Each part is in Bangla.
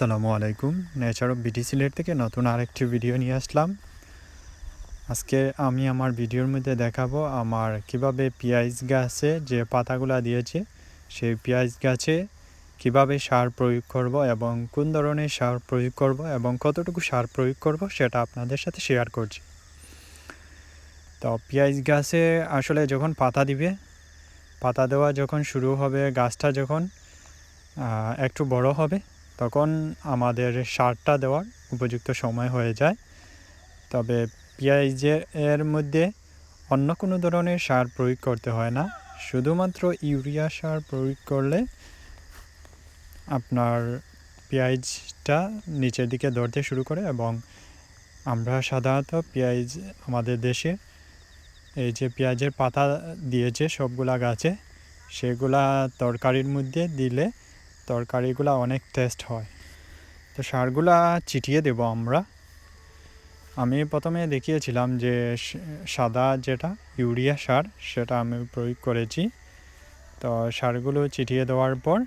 আসসালামু আলাইকুম। নেচার অফ বিটি সিলেট থেকে নতুন আরেকটি ভিডিও নিয়ে আসলাম। আজকে আমি আমার ভিডিওর মধ্যে দেখাবো আমার কীভাবে পেঁয়াজ গাছে যে পাতাগুলা দিয়েছে, সেই পেঁয়াজ গাছে কীভাবে সার প্রয়োগ করব এবং কোন ধরনের সার প্রয়োগ করব এবং কতটুকু সার প্রয়োগ করব সেটা আপনাদের সাথে শেয়ার করছি। তো পেঁয়াজ গাছে আসলে যখন পাতা দিবে, পাতা দেওয়া যখন শুরু হবে, গাছটা যখন একটু বড় হবে তখন আমাদের সারটা দেওয়ার উপযুক্ত সময় হয়ে যায়। তবে পেঁয়াজের এর মধ্যে অন্য কোনো ধরনের সার প্রয়োগ করতে হয় না। শুধুমাত্র ইউরিয়া সার প্রয়োগ করলে আপনার পেঁয়াজটা নিচের দিকে ধরতে শুরু করে এবং আমরা সাধারণত পেঁয়াজ আমাদের দেশে এই যে পেঁয়াজের পাতা দিয়েছে সবগুলা গাছে, সেগুলা তরকারির মধ্যে দিলে তরকারিগুলো অনেক টেস্ট হয়। তো সারগুলা চিটিয়ে দেব আমরা। আমি প্রথমে দেখিয়েছিলাম যে সাদা যেটা, ইউরিয়া সার, সেটা আমি প্রয়োগ করেছি। তো সারগুলো চিটিয়ে দেওয়ার পর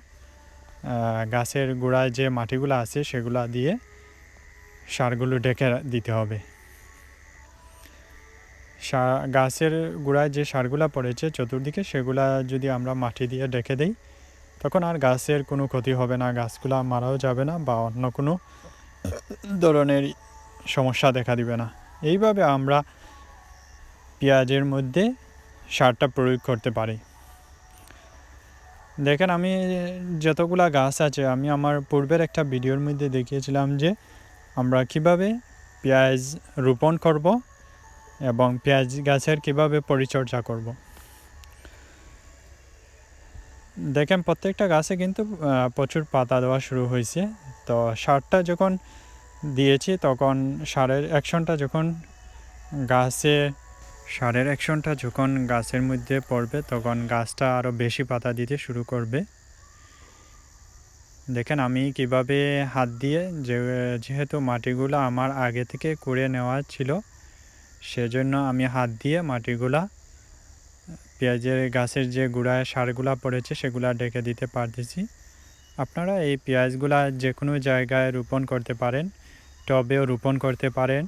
গাছের গোড়ায় যে মাটিগুলো আছে সেগুলো দিয়ে সারগুলো রা- দিতে হবে। গাছের গোড়ায় যে সারগুলা পড়েছে, চতুর্দিকে সেগুলা যদি আমরা মাটি দিয়ে ঢেকে দিই তখন আর গাছের কোনো ক্ষতি হবে না, গাছগুলো মারাও যাবে না বা অন্য কোনো ধরনের সমস্যা দেখা দিবে না। এইভাবে আমরা পেঁয়াজের মধ্যে সারটা প্রয়োগ করতে পারি। দেখেন, আমি যতগুলা গাছ আছে, আমি আমার পূর্বের একটা ভিডিওর মধ্যে দেখিয়েছিলাম যে আমরা কীভাবে পেঁয়াজ রোপণ করব এবং পেঁয়াজ গাছের কীভাবে পরিচর্যা করব। দেখেন, প্রত্যেকটা গাছে কিন্তু প্রচুর পাতা দেওয়া শুরু হয়েছে। তো সারটা যখন দিয়েছি, তখন সারের অ্যাকশনটা যখন গাছে, সারের অ্যাকশনটা যখন গাছের মধ্যে পড়বে, তখন গাছটা আরও বেশি পাতা দিতে শুরু করবে। দেখেন, আমি কীভাবে হাত দিয়ে যে, যেহেতু মাটিগুলো আমার আগে থেকে কুড়ে নেওয়া ছিল, সেজন্য আমি হাত দিয়ে মাটিগুলা পেঁয়াজের গাছের যে গুঁড়ায় সারগুলা পড়েছে সেগুলা ডেকে দিতে পারতেছি। আপনারা এই পেঁয়াজগুলা যে কোনো জায়গায় রোপণ করতে পারেন, টবেও রোপণ করতে পারেন,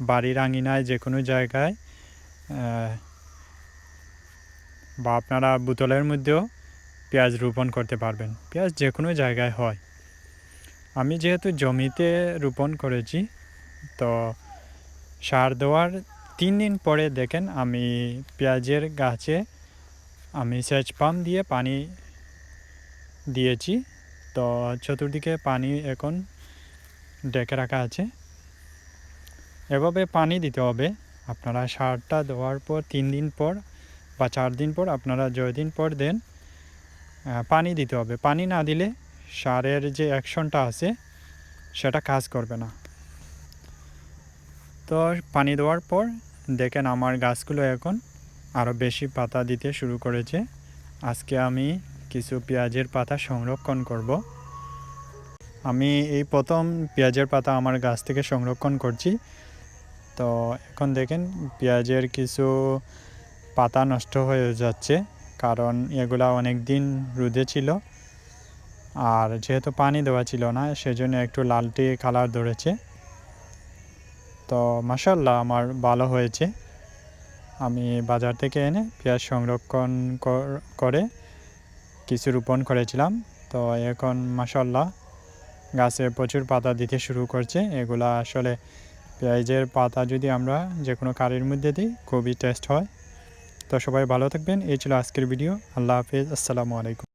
বাড়ির আঙিনায় যে কোনো জায়গায় বা আপনারা বোতলের মধ্যেও পেঁয়াজ রোপণ করতে পারবেন। পেঁয়াজ যে কোনো জায়গায় হয়। আমি যেহেতু জমিতে রোপণ করেছি, তো সার দেওয়ার তিন দিন পরে দেখেন আমি পেঁয়াজের গাছে আমি সেচ পাম্প দিয়ে পানি দিয়েছি। তো চতুর্দিকে পানি এখন ডেকে রাখা আছে। এভাবে পানি দিতে হবে। আপনারা সারটা দেওয়ার পর তিন দিন পর বা চার দিন পর আপনারা দিন পর দেন পানি দিতে হবে। পানি না দিলে সারের যে অ্যাকশনটা আছে, সেটা কাজ করবে না। তো পানি দেওয়ার পর দেখেন আমার গাছগুলো এখন আরও বেশি পাতা দিতে শুরু করেছে। আজকে আমি কিছু পেঁয়াজের পাতা সংরক্ষণ করব। আমি এই প্রথম পেঁয়াজের পাতা আমার গাছ থেকে সংরক্ষণ করছি। তো এখন দেখেন পেঁয়াজের কিছু পাতা নষ্ট হয়ে যাচ্ছে, কারণ এগুলা অনেক দিন রোদে ছিল আর যেহেতু পানি দেওয়া ছিল না, সেজন্য একটু লালটি কালার ধরেছে। তো মাসাল্লাহ আমার ভালো হয়েছে। আমি বাজার থেকে এনে পেঁয়াজ সংরক্ষণ কর- কিছু রোপণ করেছিলাম। তো এখন মাসাল্লাহ গাছে প্রচুর পাতা দিতে শুরু করছে। এগুলা আসলে পেঁয়াজের পাতা যদি আমরা যে কোনো কারির মধ্যে দিই, খুবই টেস্ট হয়। তো সবাই ভালো থাকবেন। এই ছিল আজকের ভিডিও। আল্লাহ হাফিজ। আসসালামু আলাইকুম।